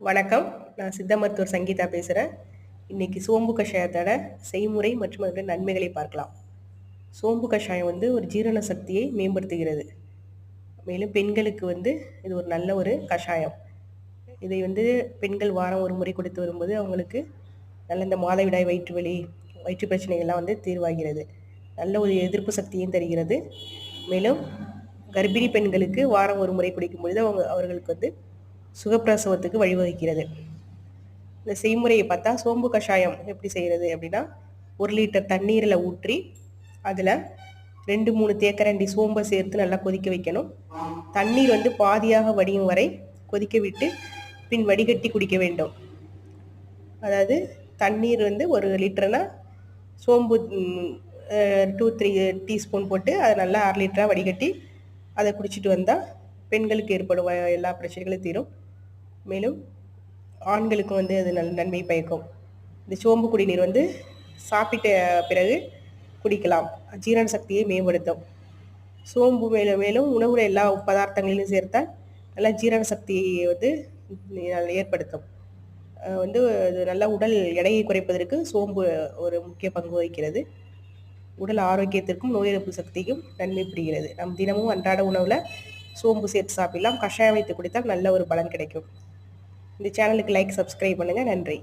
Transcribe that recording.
வணக்கம். நான் சித்த மருத்துவர் சங்கீதா பேசுகிறேன் இன்றைக்கி சோம்பு கஷாயத்தோட செய்முறை மற்றும் அதோட நன்மைகளை பார்க்கலாம். சோம்பு கஷாயம் வந்து ஒரு ஜீரண சக்தியை மேம்படுத்துகிறது. மேலும் பெண்களுக்கு வந்து இது ஒரு நல்ல ஒரு கஷாயம். இதை வந்து பெண்கள் வாரம் ஒரு முறை கொடுத்து வரும்போது அவங்களுக்கு நல்ல இந்த மாதவிடாய் வயிற்று வலி வயிற்று பிரச்சனைகள்லாம் வந்து தீர்வாகிறது. நல்ல ஒரு எதிர்ப்பு சக்தியும் தருகிறது. மேலும் கர்ப்பிணி பெண்களுக்கு வாரம் ஒரு முறை குடிக்கும் பொழுது அவங்க அவர்களுக்கு வந்து சுகப்பிரசவத்துக்கு வழிவகுக்கிறது. இந்த செய்முறையை பார்த்தா சோம்பு கஷாயம் எப்படி செய்கிறது அப்படின்னா ஒரு லிட்டர் தண்ணீரில் ஊற்றி அதில் ரெண்டு மூணு தேக்கரண்டி சோம்பை சேர்த்து நல்லா கொதிக்க வைக்கணும். தண்ணீர் வந்து பாதியாக வடியும் வரை கொதிக்க விட்டு பின் வடிகட்டி குடிக்க வேண்டும். அதாவது தண்ணீர் வந்து ஒரு லிட்டர்னா சோம்பு டூ த்ரீ டீஸ்பூன் போட்டு அதை நல்லா அரை லிட்டராக வடிகட்டி அதை குடிச்சிட்டு வந்தால் பெண்களுக்கு ஏற்படும் எல்லா பிரச்சனைகளும் தீரும். மேலும் ஆண்களுக்கும் வந்து அது நல்ல நன்மை பயக்கும். இந்த சோம்பு குடிநீர் வந்து சாப்பிட்ட பிறகு குடிக்கலாம். ஜீரண சக்தியை மேம்படுத்தும். சோம்பு மேலும் மேலும் உணவுல எல்லா பதார்த்தங்களிலும் சேர்த்தால் நல்லா ஜீரண சக்தியை வந்து ஏற்படுத்தும். வந்து அது நல்ல உடல் எடையை குறைப்பதற்கு சோம்பு ஒரு முக்கிய பங்கு வகிக்கிறது. உடல் ஆரோக்கியத்திற்கும் நோய் எதிர்ப்பு சக்திக்கும் நன்மை புரிகிறது. நம் தினமும் அன்றாட உணவில் சோம்பு சேர்த்து சாப்பிடலாம். கஷாயம் வைத்து குடித்தால் நல்ல ஒரு பலன் கிடைக்கும். இந்த சேனலுக்கு லைக் சப்ஸ்கிரைப் பண்ணுங்கள் நன்றி.